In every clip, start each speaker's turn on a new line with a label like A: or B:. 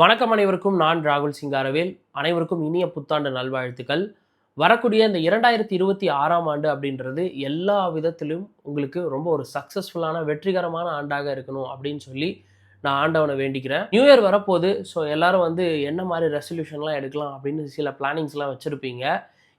A: வணக்கம் அனைவருக்கும். நான் ராகுல் சிங்காரவேல். அனைவருக்கும் இனிய புத்தாண்டு நல்வாழ்த்துக்கள். வரக்கூடிய இந்த இரண்டாயிரத்தி இருபத்தி ஆறாம் ஆண்டு அப்படின்றது எல்லா விதத்திலும் உங்களுக்கு ரொம்ப ஒரு சக்ஸஸ்ஃபுல்லான வெற்றிகரமான ஆண்டாக இருக்கணும் அப்படின்னு சொல்லி நான் ஆண்டவனை வேண்டிக்கிறேன். நியூ இயர் வரப்போகுது. ஸோ எல்லாரும் வந்து என்ன மாதிரி ரெசல்யூஷன்லாம் எடுக்கலாம் அப்படின்னு சில பிளானிங்ஸ்லாம் வச்சுருப்பீங்க.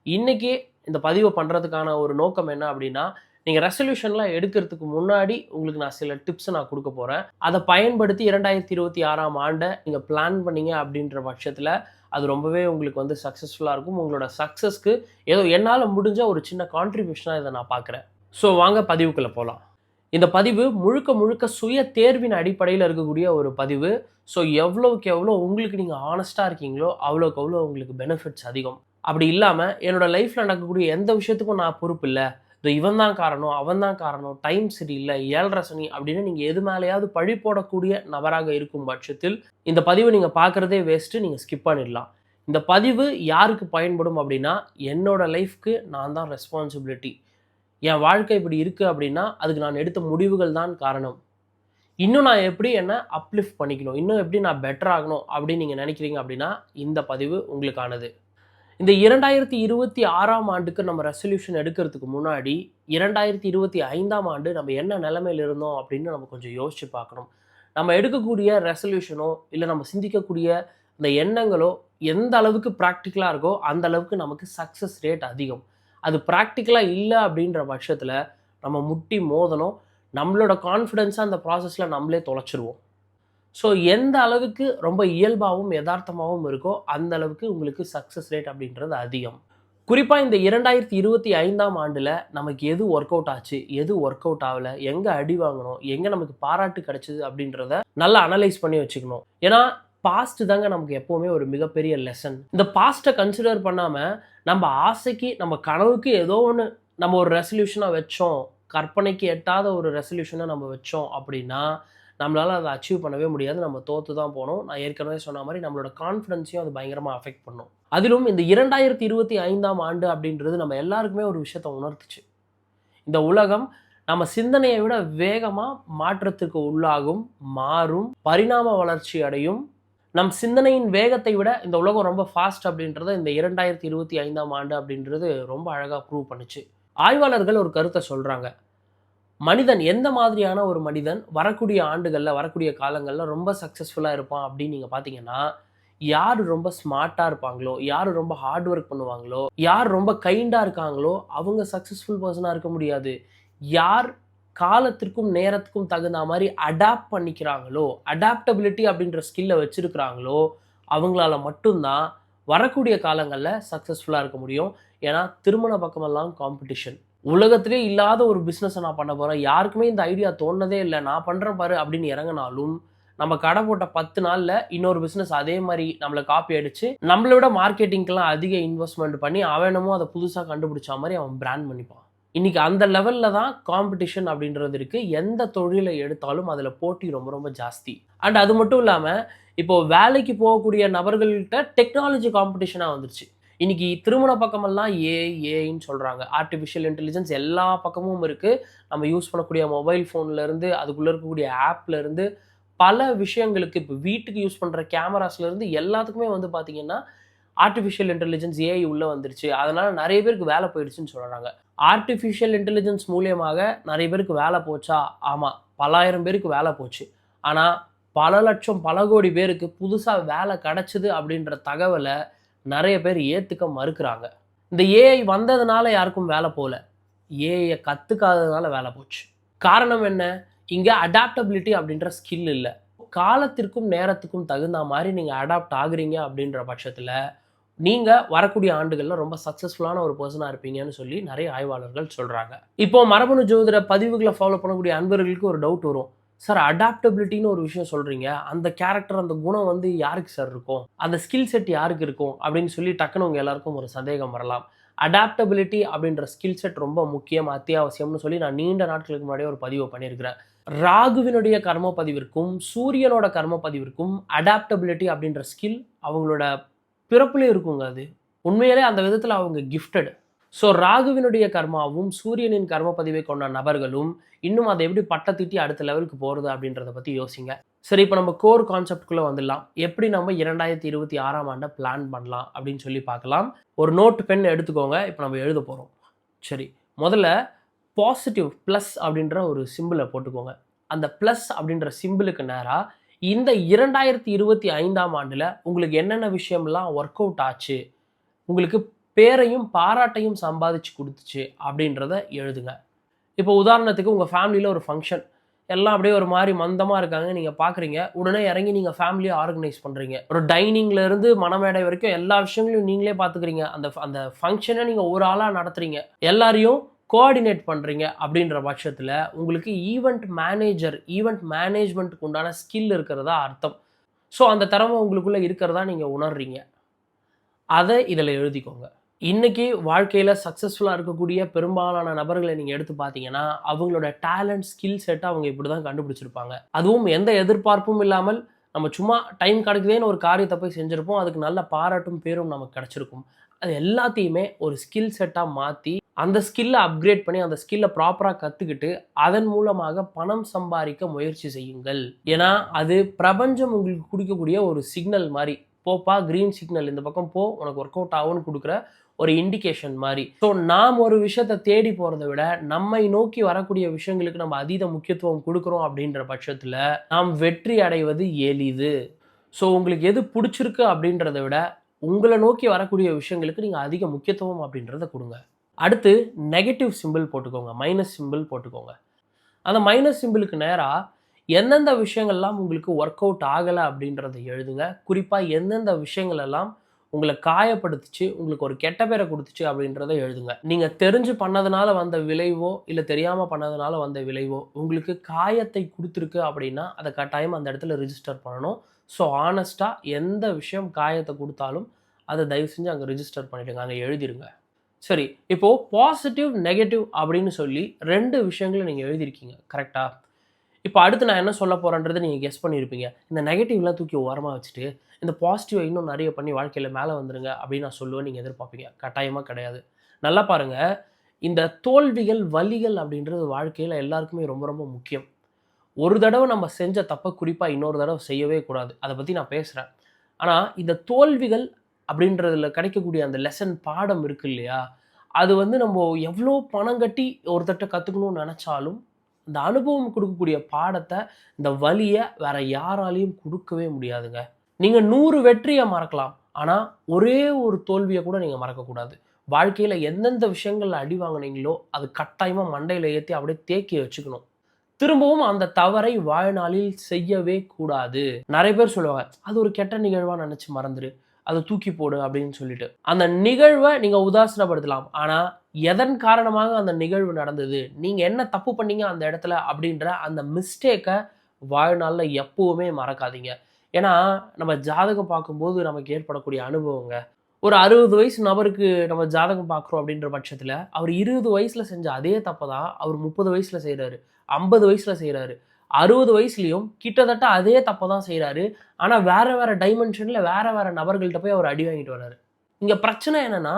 A: இன்றைக்கி இந்த பதிவு பண்ணுறதுக்கான ஒரு நோக்கம் என்ன அப்படின்னா நீங்கள் ரெசல்யூஷன்லாம் எடுக்கிறதுக்கு முன்னாடி உங்களுக்கு நான் சில டிப்ஸை நான் கொடுக்க போகிறேன் அதை பயன்படுத்தி இரண்டாயிரத்தி இருபத்தி ஆறாம் ஆண்டை நீங்கள் பிளான் பண்ணீங்க அப்படின்ற பட்சத்தில் அது ரொம்பவே உங்களுக்கு வந்து சக்ஸஸ்ஃபுல்லாக இருக்கும். உங்களோட சக்ஸஸ்க்கு ஏதோ என்னால் முடிஞ்ச ஒரு சின்ன கான்ட்ரிபியூஷனாக இதை நான் பார்க்குறேன். ஸோ வாங்க பதிவுக்குள்ளே போகலாம் இந்த பதிவு முழுக்க முழுக்க சுய தேர்வின் அடிப்படையில் இருக்கக்கூடிய ஒரு பதிவு. ஸோ எவ்வளோக்கு எவ்வளோ உங்களுக்கு நீங்கள் ஆனஸ்ட்டாக இருக்கீங்களோ அவ்வளோக்கு அவ்வளோ உங்களுக்கு பெனிஃபிட்ஸ் அதிகம். அப்படி இல்லாமல் என்னோடய லைஃப்பில் நடக்கக்கூடிய எந்த விஷயத்துக்கும் நான் பொறுப்பு இல்லை. இதோ இவன் தான் காரணம் அவன் தான் காரணம் டைம் சரியில்லை ஏழரை சனி அப்படின்னு நீங்கள் எது மேலேயாவது பழி போடக்கூடிய நபராக இருக்கும் பட்சத்தில் இந்த பதிவை நீங்கள் பார்க்குறதே வேஸ்ட்டு நீங்கள் ஸ்கிப் பண்ணிடலாம். இந்த பதிவு யாருக்கு பயன்படும் அப்படின்னா என்னோட லைஃப்க்கு நான் தான் ரெஸ்பான்சிபிலிட்டி என் வாழ்க்கை இப்படி இருக்குது அப்படின்னா அதுக்கு நான் எடுத்த முடிவுகள் தான் காரணம். இன்னும் நான் எப்படி என்ன அப்லிஃப்ட் பண்ணிக்கணும்? இன்னும் எப்படி நான் பெட்டர் ஆகணும் அப்படின்னு நீங்கள் நினைக்கிறீங்க அப்படின்னா இந்த பதிவு உங்களுக்கானது. இந்த இரண்டாயிரத்தி இருபத்தி ஆறாம் ஆண்டுக்கு நம்ம ரெசல்யூஷன் எடுக்கிறதுக்கு முன்னாடி இரண்டாயிரத்தி இருபத்தி ஐந்தாம் ஆண்டு நம்ம என்ன நிலைமையில் இருந்தோம் அப்படின்னு நம்ம கொஞ்சம் யோசிச்சு பார்க்கணும். நம்ம எடுக்கக்கூடிய ரெசல்யூஷனோ இல்லை நம்ம சிந்திக்கக்கூடிய அந்த எண்ணங்களோ எந்த அளவுக்கு ப்ராக்டிக்கலாக இருக்கோ அந்த அளவுக்கு நமக்கு சக்ஸஸ் ரேட் அதிகம். அது ப்ராக்டிக்கலாக இல்லை அப்படின்ற பட்சத்தில் நம்ம முட்டி மோதணும். நம்மளோட கான்ஃபிடென்ஸாக அந்த ப்ராசஸில் நம்மளே தொலைச்சிருவோம். ஸோ எந்த அளவுக்கு ரொம்ப இயல்பாகவும் யதார்த்தமாகவும் இருக்கோ அந்த அளவுக்கு உங்களுக்கு சக்ஸஸ் ரேட் அப்படின்றது அதிகம். குறிப்பாக இந்த இரண்டாயிரத்தி இருபத்தி ஐந்தாம் ஆண்டில் நமக்கு எது ஒர்க் அவுட் ஆச்சு எது ஒர்க் அவுட் ஆகலை எங்கே அடி வாங்கணும் எங்கே நமக்கு பாராட்டு கிடைச்சிது அப்படின்றத நல்லா அனலைஸ் பண்ணி வச்சுக்கணும். ஏன்னா பாஸ்ட் தாங்க நமக்கு எப்போவுமே ஒரு மிகப்பெரிய லெசன் இந்த பாஸ்ட்டை கன்சிடர் பண்ணாமல் நம்ம ஆசைக்கு நம்ம கனவுக்கு ஏதோ ஒன்று நம்ம ஒரு ரெசல்யூஷனாக வச்சோம் கற்பனைக்கு எட்டாத ஒரு ரெசல்யூஷனை நம்ம வச்சோம் அப்படின்னா நம்மளால் அதை அச்சீவ் பண்ணவே முடியாது. நம்ம தோற்று தான் போகணும். நான் ஏற்கனவே சொன்ன மாதிரி நம்மளோட கான்ஃபிடன்ஸையும் அது பயங்கரமாக அஃபெக்ட் பண்ணும். அதிலும் இந்த இரண்டாயிரத்தி இருபத்தி ஐந்தாம் ஆண்டு அப்படின்றது நம்ம எல்லாருக்குமே ஒரு விஷயத்தை உணர்த்துச்சு. இந்த உலகம் நம்ம சிந்தனையை விட வேகமாக மாற்றத்துக்கு உள்ளாகும் மாறும் பரிணாம வளர்ச்சி அடையும். நம் சிந்தனையின் வேகத்தை விட இந்த உலகம் ரொம்ப ஃபாஸ்ட் அப்படின்றத இந்த இரண்டாயிரத்தி இருபத்தி ஐந்தாம் ஆண்டு அப்படின்றது ரொம்ப அழகாக ப்ரூவ் பண்ணுச்சு. ஆய்வாளர்கள் ஒரு கருத்தை சொல்கிறாங்க மனிதன் எந்த மாதிரியான ஒரு மனிதன் வரக்கூடிய ஆண்டுகளில் வரக்கூடிய காலங்களில் ரொம்ப சக்ஸஸ்ஃபுல்லாக இருப்பான் அப்படின்னு நீங்கள் பார்த்தீங்கன்னா யார் ரொம்ப ஸ்மார்ட்டாக இருப்பாங்களோ யார் ரொம்ப ஹார்ட் ஒர்க் பண்ணுவாங்களோ யார் ரொம்ப கைண்டாக இருக்காங்களோ அவங்க சக்ஸஸ்ஃபுல் பர்சனாக இருக்க முடியாது. யார் காலத்திற்கும் நேரத்துக்கும் தகுந்த மாதிரி அடாப்ட் பண்ணிக்கிறாங்களோ அடாப்டபிலிட்டி அப்படின்ற ஸ்கில்லை வச்சுருக்கிறாங்களோ அவங்களால மட்டும்தான் வரக்கூடிய காலங்களில் சக்ஸஸ்ஃபுல்லாக இருக்க முடியும். ஏன்னா திருமண பக்கமெல்லாம் காம்படிஷன் உலகத்திலே இல்லாத ஒரு பிஸ்னஸை நான் பண்ண போகிறேன் யாருக்குமே இந்த ஐடியா தோணுனதே இல்லை. நான் பண்ணுறேன் பாரு அப்படின்னு இறங்கினாலும் நம்ம கடை போட்ட பத்து நாளில் இன்னொரு பிஸ்னஸ் அதே மாதிரி நம்மளை காப்பி அடிச்சு நம்மளை விட மார்க்கெட்டிங்க்கெலாம் அதிக இன்வெஸ்ட்மெண்ட் பண்ணி அவனமும் அதை புதுசாக கண்டுபிடிச்ச மாதிரி அவன் பிராண்ட் பண்ணிப்பான். இன்றைக்கி அந்த லெவலில் தான் காம்படிஷன் அப்படின்றது இருக்குது எந்த தொழிலை எடுத்தாலும் அதில் போட்டி ரொம்ப ரொம்ப ஜாஸ்தி. அண்ட் அது மட்டும் இல்லாமல் இப்போது வேலைக்கு போகக்கூடிய நபர்கள்கிட்ட டெக்னாலஜி காம்படிஷனாக வந்துருச்சு. இன்னைக்கு திருமண பக்கமெல்லாம் ஏ ஏன்னு சொல்கிறாங்க ஆர்டிஃபிஷியல் இன்டெலிஜென்ஸ் எல்லா பக்கமும் இருக்குது நம்ம யூஸ் பண்ணக்கூடிய மொபைல் ஃபோன்லேருந்து அதுக்குள்ளே இருக்கக்கூடிய ஆப்லேருந்து பல விஷயங்களுக்கு இப்போ வீட்டுக்கு யூஸ் பண்ணுற கேமராஸ்லேருந்து எல்லாத்துக்குமே வந்து பார்த்திங்கன்னா ஆர்டிஃபிஷியல் இன்டெலிஜென்ஸ் ஏஐ உள்ளே வந்துருச்சு. அதனால் நிறைய பேருக்கு வேலை போயிடுச்சுன்னு சொல்கிறாங்க ஆர்டிஃபிஷியல் இன்டெலிஜென்ஸ் மூலியமாக நிறைய பேருக்கு வேலை போச்சா? ஆமாம் பலாயிரம் பேருக்கு வேலை போச்சு. ஆனால் பல லட்சம் பல கோடி பேருக்கு புதுசாக வேலை கிடச்சிது அப்படின்ற தகவலை நிறைய பேர் ஏற்றுக்க மறுக்கிறாங்க. இந்த ஏஐ வந்ததுனால யாருக்கும் வேலை போகல. ஏஐயை கற்றுக்காததுனால வேலை போச்சு. காரணம் என்ன? இங்கே அடாப்டபிலிட்டி அப்படின்ற ஸ்கில் இல்லை. காலத்திற்கும் நேரத்துக்கும் தகுந்த மாதிரி நீங்கள் அடாப்ட் ஆகுறீங்க அப்படின்ற பட்சத்தில் நீங்கள் வரக்கூடிய ஆண்டுகளில் ரொம்ப சக்ஸஸ்ஃபுல்லான ஒரு பர்சனாக இருப்பீங்கன்னு சொல்லி நிறைய ஆய்வாளர்கள் சொல்கிறாங்க இப்போ மரபணு ஜோதிட பதிவுகளை ஃபாலோ பண்ணக்கூடிய அன்பர்களுக்கு ஒரு டவுட் வரும். சார் அடாப்டபிலிட்டின்னு ஒரு விஷயம் சொல்கிறீங்க அந்த கேரக்டர் அந்த குணம் வந்து யாருக்கு சார் இருக்கும்? அந்த ஸ்கில் செட் யாருக்கு இருக்கும்? அப்படின்னு சொல்லி டக்குன்னு உங்கள் எல்லாருக்கும் ஒரு சந்தேகம் வரலாம். அடாப்டபிலிட்டி அப்படின்ற ஸ்கில் செட் ரொம்ப முக்கியம் அத்தியாவசியம்னு சொல்லி நான் நீண்ட நாட்களுக்கு முன்னாடியே ஒரு பதிவு பண்ணியிருக்கிறேன். ராகுவினுடைய கர்ம பதிவிற்கும் சூரியனோட கர்ம பதிவிற்கும் அடாப்டபிலிட்டி அப்படின்ற ஸ்கில் அவங்களோட பிறப்புலேயே இருக்குங்க அது. உண்மையிலே அந்த விதத்தில் அவங்க கிஃப்டட் ஸோ ராகுவினுடைய கர்மாவும் சூரியனின் கர்ம பதிவை கொண்ட நபர்களும் இன்னும் அதை எப்படி பட்டத்திட்டி அடுத்த லெவலுக்கு போகிறது அப்படின்றத பற்றி யோசிங்க. சரி இப்போ நம்ம கோர் கான்செப்ட்குள்ளே வந்துடலாம். எப்படி நம்ம இரண்டாயிரத்தி இருபத்தி ஆறாம் ஆண்டை பிளான் பண்ணலாம் அப்படின்னு சொல்லி பார்க்கலாம். ஒரு நோட் பென் எடுத்துக்கோங்க. இப்போ நம்ம எழுத போகிறோம் சரி முதல்ல பாசிட்டிவ் ப்ளஸ் அப்படின்ற ஒரு சிம்பிளை போட்டுக்கோங்க. அந்த ப்ளஸ் அப்படின்ற சிம்பிளுக்கு நேராக இந்த இரண்டாயிரத்தி இருபத்தி ஐந்தாம் ஆண்டில் உங்களுக்கு என்னென்ன விஷயம்லாம் ஒர்க் அவுட் ஆச்சு? உங்களுக்கு பேரையும் பாராட்டையும் சம்பாதிச்சு கொடுத்துச்சு அப்படின்றத எழுதுங்க. இப்போ உதாரணத்துக்கு உங்கள் ஃபேமிலியில் ஒரு ஃபங்க்ஷன் எல்லாம் அப்படியே ஒரு மாதிரி மந்தமாக இருக்காங்க நீங்கள் பார்க்குறீங்க உடனே இறங்கி நீங்கள் ஃபேமிலியை ஆர்கனைஸ் பண்ணுறீங்க ஒரு டைனிங்ல இருந்து வரைக்கும் எல்லா விஷயங்களையும் நீங்களே பார்த்துக்கிறீங்க அந்த அந்த ஃபங்க்ஷனை நீங்கள் ஒரு ஆளாக நடத்துறீங்க. எல்லாரையும் கோஆர்டினேட் பண்ணுறீங்க அப்படின்ற பட்சத்தில் உங்களுக்கு ஈவெண்ட் மேனேஜர் ஈவெண்ட் மேனேஜ்மெண்ட்டுக்கு உண்டான ஸ்கில் இருக்கிறதா அர்த்தம். ஸோ அந்த திறமை உங்களுக்குள்ளே இருக்கிறதா நீங்கள் உணர்றீங்க. அதை இதில் எழுதிக்கோங்க. இன்னைக்கு வாழ்க்கையில் சக்ஸஸ்ஃபுல்லாக இருக்கக்கூடிய பெரும்பாலான நபர்களை நீங்கள் எடுத்து பார்த்தீங்கன்னா அவங்களோட டேலண்ட் ஸ்கில் செட்டை அவங்க இப்படி தான் கண்டுபிடிச்சிருப்பாங்க. அதுவும் எந்த எதிர்பார்ப்பும் இல்லாமல் நம்ம சும்மா டைம் கிடைக்குதேன்னு ஒரு காரியத்தை போய் செஞ்சுருப்போம். அதுக்கு நல்ல பாராட்டும் பேரும் நமக்கு கிடச்சிருக்கும். அது எல்லாத்தையுமே ஒரு ஸ்கில் செட்டாக மாற்றி அந்த ஸ்கில்லை அப்கிரேட் பண்ணி அந்த ஸ்கில்லை ப்ராப்பராக கற்றுக்கிட்டு அதன் மூலமாக பணம் சம்பாதிக்க முயற்சி செய்யுங்கள். ஏன்னா அது பிரபஞ்சம் உங்களுக்கு கொடுக்கக்கூடிய ஒரு சிக்னல் மாதிரி. போப்பா க்ரீன் சிக்னல் இந்த பக்கம் போ உனக்கு ஒர்க் அவுட் ஆகும்னு கொடுக்குற ஒரு இண்டிகேஷன் மாதிரி ஸோ நாம் ஒரு விஷயத்தை தேடி போகிறத விட நம்மை நோக்கி வரக்கூடிய விஷயங்களுக்கு நம்ம அதீத முக்கியத்துவம் கொடுக்குறோம் அப்படின்ற பட்சத்தில் நாம் வெற்றி அடைவது எளிது. ஸோ உங்களுக்கு எது பிடிச்சிருக்கு அப்படின்றத விட உங்களை நோக்கி வரக்கூடிய விஷயங்களுக்கு நீங்கள் அதிக முக்கியத்துவம் அப்படின்றத கொடுங்க. அடுத்து நெகட்டிவ் சிம்பிள் போட்டுக்கோங்க. மைனஸ் சிம்பிள் போட்டுக்கோங்க. அந்த மைனஸ் சிம்பிளுக்கு நேராக எந்தெந்த விஷயங்கள்லாம் உங்களுக்கு ஒர்க் அவுட் ஆகலை அப்படின்றத எழுதுங்க. குறிப்பாக எந்தெந்த விஷயங்கள் எல்லாம் உங்களை காயப்படுத்துச்சு உங்களுக்கு ஒரு கெட்ட பேரை கொடுத்துச்சு அப்படின்றத எழுதுங்க. நீங்கள் தெரிஞ்சு பண்ணதுனால வந்த விளைவோ இல்லை தெரியாமல் பண்ணதுனால வந்த விளைவோ உங்களுக்கு காயத்தை கொடுத்துருக்கு அப்படின்னா அதை கட்டாயம் அந்த இடத்துல ரிஜிஸ்டர் பண்ணணும். ஸோ ஆனஸ்ட்டாக எந்த விஷயம் காயத்தை கொடுத்தாலும் அதை தயவு செஞ்சு அங்கே ரிஜிஸ்டர் பண்ணிடுங்க அங்கே எழுதிருங்க சரி இப்போது பாசிட்டிவ் நெகட்டிவ் அப்படின்னு சொல்லி ரெண்டு விஷயங்களை நீங்கள் எழுதியிருக்கீங்க கரெக்டாக இப்போ அடுத்து நான் என்ன சொல்ல போகிறேன்றதை நீங்கள் கெஸ் பண்ணியிருப்பீங்க. இந்த நெகட்டிவ்லாம் தூக்கி ஓரமாக வச்சுட்டு இந்த பாசிட்டிவை இன்னும் நிறைய பண்ணி வாழ்க்கையில் மேலே வந்துடுங்க அப்படின்னு நான் சொல்லுவேன் நீங்கள் எதிர்பார்ப்பீங்க. கட்டாயமாக கிடையாது. நல்லா பாருங்கள் இந்த தோல்விகள் வலிகள் அப்படின்றது வாழ்க்கையில் எல்லாருக்குமே ரொம்ப ரொம்ப முக்கியம். ஒரு தடவை நம்ம செஞ்ச தப்பை குறிப்பாக இன்னொரு தடவை செய்யவே கூடாது. அதை பற்றி நான் பேசுகிறேன் ஆனால் இந்த தோல்விகள் அப்படின்றதுல கிடைக்கக்கூடிய அந்த லெசன் பாடம் இருக்கு இல்லையா? அது வந்து நம்ம எவ்வளோ பணம் கட்டி ஒருத்தட்ட கற்றுக்கணும்னு நினச்சாலும் இந்த அனுபவம் கொடுக்கக்கூடிய பாடத்தை இந்த வலியை வேற யாராலையும் கொடுக்கவே முடியாதுங்க. நீங்கள் நூறு வெற்றியை மறக்கலாம். ஆனால் ஒரே ஒரு தோல்வியை கூட நீங்கள் மறக்கக்கூடாது. வாழ்க்கையில் எந்தெந்த விஷயங்களில் அடி வாங்குனீங்களோ அது கட்டாயமாக மண்டையில் ஏற்றி அப்படியே தேக்கி வச்சுக்கணும். திரும்பவும் அந்த தவறை வாழ்நாளில் செய்யவே கூடாது. நிறைய பேர் சொல்லுவாங்க அது ஒரு கெட்ட நிகழ்வாக நினச்சி மறந்துடு அதை தூக்கி போடு அப்படின்னு சொல்லிட்டு. அந்த நிகழ்வை நீங்கள் உதாசனப்படுத்தலாம். ஆனால் எதன் காரணமாக அந்த நிகழ்வு நடந்தது? நீங்கள் என்ன தப்பு பண்ணீங்க அந்த இடத்துல அப்படின்ற அந்த மிஸ்டேக்கை வாழ்நாளில் எப்பவுமே மறக்காதீங்க. ஏன்னா நம்ம ஜாதகம் பார்க்கும்போது நமக்கு ஏற்படக்கூடிய அனுபவங்க. ஒரு அறுபது வயசு நபருக்கு நம்ம ஜாதகம் பார்க்குறோம் அப்படின்ற பட்சத்தில் அவர் இருபது வயசில் செஞ்ச அதே தப்பை தான் அவர் முப்பது வயசில் செய்கிறாரு ஐம்பது வயசில் செய்கிறாரு அறுபது வயசுலேயும் கிட்டத்தட்ட அதே தப்பை தான் செய்கிறாரு ஆனால் வேற வேறு டைமென்ஷனில் வேறு வேறு நபர்கள்ட்ட போய் அவர் அடி வாங்கிட்டு வர்றாரு. இங்கே பிரச்சனை என்னென்னா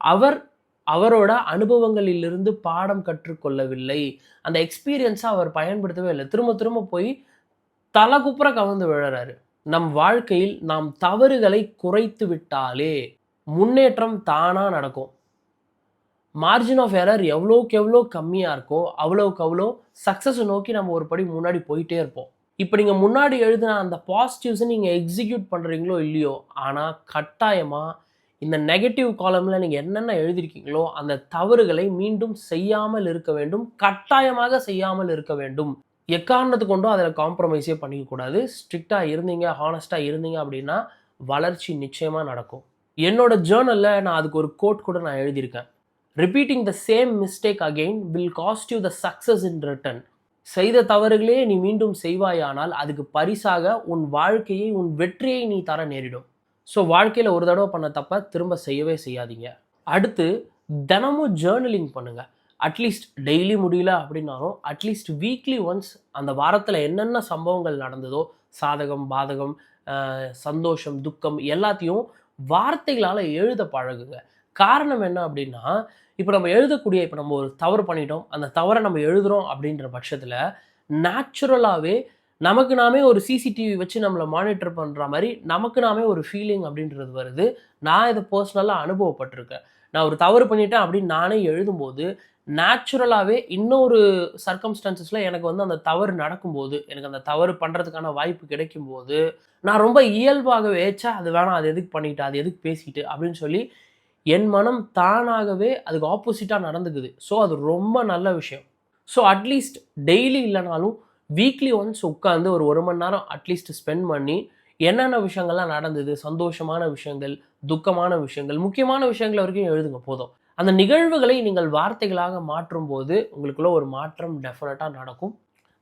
A: அவர் அவரோட அனுபவங்களிலிருந்து பாடம் கற்றுக்கொள்ளவில்லை. அந்த எக்ஸ்பீரியன்ஸை அவர் பயன்படுத்தவே இல்லை. திரும்ப திரும்ப போய் தலை குப்புற கவர்ந்து விழுறாரு. நம் வாழ்க்கையில் நாம் தவறுகளை குறைத்து விட்டாலே முன்னேற்றம் தானாக நடக்கும். மார்ஜின் ஆஃப் எரர் எவ்வளோக்கு எவ்வளோ கம்மியாக இருக்கோ அவ்வளோக்கு அவ்வளோ சக்ஸஸை நோக்கி நம்ம ஒரு படி முன்னாடி போயிட்டே இருப்போம். இப்போ நீங்கள் முன்னாடி எழுதின அந்த பாசிட்டிவ்ஸை நீங்கள் எக்ஸிக்யூட் பண்ணுறீங்களோ இல்லையோ ஆனால் கட்டாயமாக இந்த நெகட்டிவ் காலமில் நீங்கள் என்னென்ன எழுதியிருக்கீங்களோ அந்த தவறுகளை மீண்டும் செய்யாமல் இருக்க வேண்டும் கட்டாயமாக செய்யாமல் இருக்க வேண்டும். எக்காரணத்து கொண்டும் அதில் காம்ப்ரமைஸே பண்ணிக்கக்கூடாது ஸ்ட்ரிக்டாக இருந்தீங்க ஹானஸ்ட்டாக இருந்தீங்க அப்படின்னா வளர்ச்சி நிச்சயமாக நடக்கும். என்னோட ஜேர்னலில் நான் அதுக்கு ஒரு கோட் கூட நான் எழுதியிருக்கேன். Repeating the same mistake again will cost you the success in return செய்த தவறுகளே நீ மீண்டும் செய்வாயானால் அதுக்கு பரிசாக உன் வாழ்க்கையை உன் வெற்றியை நீ தர நேரிடும். ஸோ வாழ்க்கையில் ஒரு தடவை பண்ண தப்ப திரும்ப செய்யவே செய்யாதீங்க. அடுத்து தினமும் ஜேர்னலிங் பண்ணுங்கள் அட்லீஸ்ட் டெய்லி முடியல அப்படின்னாலும் அட்லீஸ்ட் வீக்லி ஒன்ஸ் அந்த வாரத்தில் என்னென்ன சம்பவங்கள் நடந்ததோ சாதகம் பாதகம் சந்தோஷம் துக்கம் எல்லாத்தையும் வார்த்தைகளால் எழுத பழகுங்க. காரணம் என்ன அப்படின்னா இப்போ நம்ம எழுதக்கூடிய இப்போ நம்ம ஒரு தவறு பண்ணிட்டோம் அந்த தவறை நம்ம எழுதுகிறோம் அப்படின்ற பட்சத்தில் நேச்சுரலாகவே நமக்கு நாமே ஒரு சிசிடிவி வச்சு நம்மளை மானிட்டர் பண்ணுற மாதிரி நமக்கு நாமே ஒரு ஃபீலிங் அப்படின்றது வருது. நான் இதை பர்சனலாக அனுபவப்பட்டிருக்கேன். நான் ஒரு தவறு பண்ணிட்டேன் அப்படின்னு நானே எழுதும்போது நேச்சுரலாகவே இன்னொரு சர்க்கம்ஸ்டான்சஸில் எனக்கு வந்து அந்த தவறு நடக்கும்போது எனக்கு அந்த தவறு பண்ணுறதுக்கான வாய்ப்பு கிடைக்கும்போது நான் ரொம்ப இயல்பாகவே ஏச்சா அது வேணாம் அது எதுக்கு பண்ணிக்கிட்டு அது எதுக்கு பேசிட்டு? அப்படின்னு சொல்லி என் மனம் தானாகவே அதுக்கு ஆப்போசிட்டாக நடந்துக்குது. ஸோ அது ரொம்ப நல்ல விஷயம். ஸோ அட்லீஸ்ட் டெய்லி இல்லைனாலும் வீக்லி ஒன்ஸ் உட்காந்து ஒரு ஒரு மணி நேரம் அட்லீஸ்ட் ஸ்பெண்ட் பண்ணி என்னென்ன விஷயங்கள்லாம் நடந்தது சந்தோஷமான விஷயங்கள் துக்கமான விஷயங்கள் முக்கியமான விஷயங்கள் வரைக்கும் எழுதுங்க போதும். அந்த நிகழ்வுகளை நீங்கள் வார்த்தைகளாக மாற்றும் போது உங்களுக்குள்ள ஒரு மாற்றம் டெஃபினட்டாக நடக்கும்.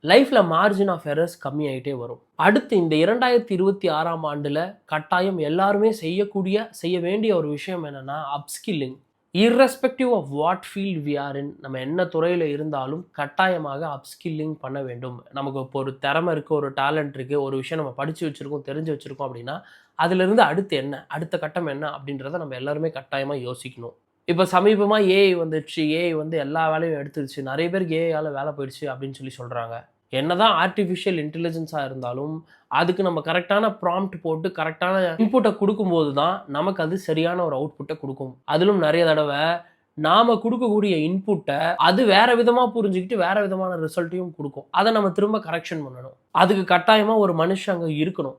A: லைஃப்பில் மார்ஜின் ஆஃப் எரர்ஸ் கம்மியாகிட்டே வரும். அடுத்து இந்த இரண்டாயிரத்தி இருபத்தி ஆறாம் ஆண்டில் கட்டாயம் எல்லாருமே செய்யக்கூடிய செய்ய வேண்டிய ஒரு விஷயம் என்னென்னா upskilling irrespective of what field we are in நம்ம என்ன துறையில் இருந்தாலும் கட்டாயமாக அப்ஸ்கில்லிங் பண்ண வேண்டும். நமக்கு இப்போ ஒரு திறமை இருக்குது ஒரு டேலண்ட் இருக்குது ஒரு விஷயம் நம்ம படித்து வச்சுருக்கோம் தெரிஞ்சு வச்சுருக்கோம் அப்படின்னா அதிலிருந்து அடுத்து என்ன அடுத்த கட்டம் என்ன அப்படின்றத நம்ம எல்லாருமே கட்டாயமாக யோசிக்கணும். இப்போ சமீபமாக ஏஐ வந்துடுச்சு ஏஐ வந்து எல்லா வேலையும் எடுத்துருச்சு நிறைய பேருக்கு ஏஐயால் வேலை போயிடுச்சு அப்படின்னு சொல்லி சொல்கிறாங்க என்ன தான் ஆர்டிஃபிஷியல் இன்டெலிஜென்ஸாக இருந்தாலும் அதுக்கு நம்ம கரெக்டான ப்ராம்ப்ட் போட்டு கரெக்டான இன்புட்டை கொடுக்கும்போது தான் நமக்கு அது சரியான ஒரு அவுட்புட்டை கொடுக்கும். அதிலும் நிறைய தடவை நாம் கொடுக்கக்கூடிய இன்புட்டை அது வேற விதமாக புரிஞ்சுக்கிட்டு வேற விதமான ரிசல்ட்டையும் கொடுக்கும். அதை நம்ம திரும்ப கரெக்ஷன் பண்ணணும். அதுக்கு கட்டாயமாக ஒரு மனுஷன் அங்கே இருக்கணும்.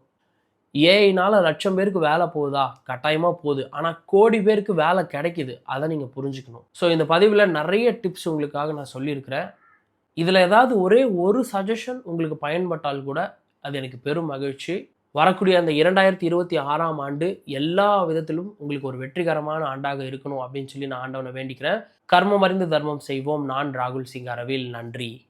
A: ஏஐனால லட்சம் பேருக்கு வேலை போகுதா? கட்டாயமாக போகுது. ஆனால் கோடி பேருக்கு வேலை கிடைக்குது. அதை நீங்கள் புரிஞ்சுக்கணும். ஸோ இந்த பதிவில் நிறைய டிப்ஸ் உங்களுக்காக நான் சொல்லியிருக்கிறேன். இதில் ஏதாவது ஒரே ஒரு சஜஷன் உங்களுக்கு பயன்பட்டால் கூட அது எனக்கு பெரும் மகிழ்ச்சி. வரக்கூடிய அந்த இரண்டாயிரத்தி இருபத்தி ஆறாம் ஆண்டு எல்லா விதத்திலும் உங்களுக்கு ஒரு வெற்றிகரமான ஆண்டாக இருக்கணும் அப்படின்னு சொல்லி நான் ஆண்டவனை வேண்டிக்கிறேன். கர்மம் அறிந்து தர்மம் செய்வோம். நான் ராகுல் சிங் அரவில். நன்றி.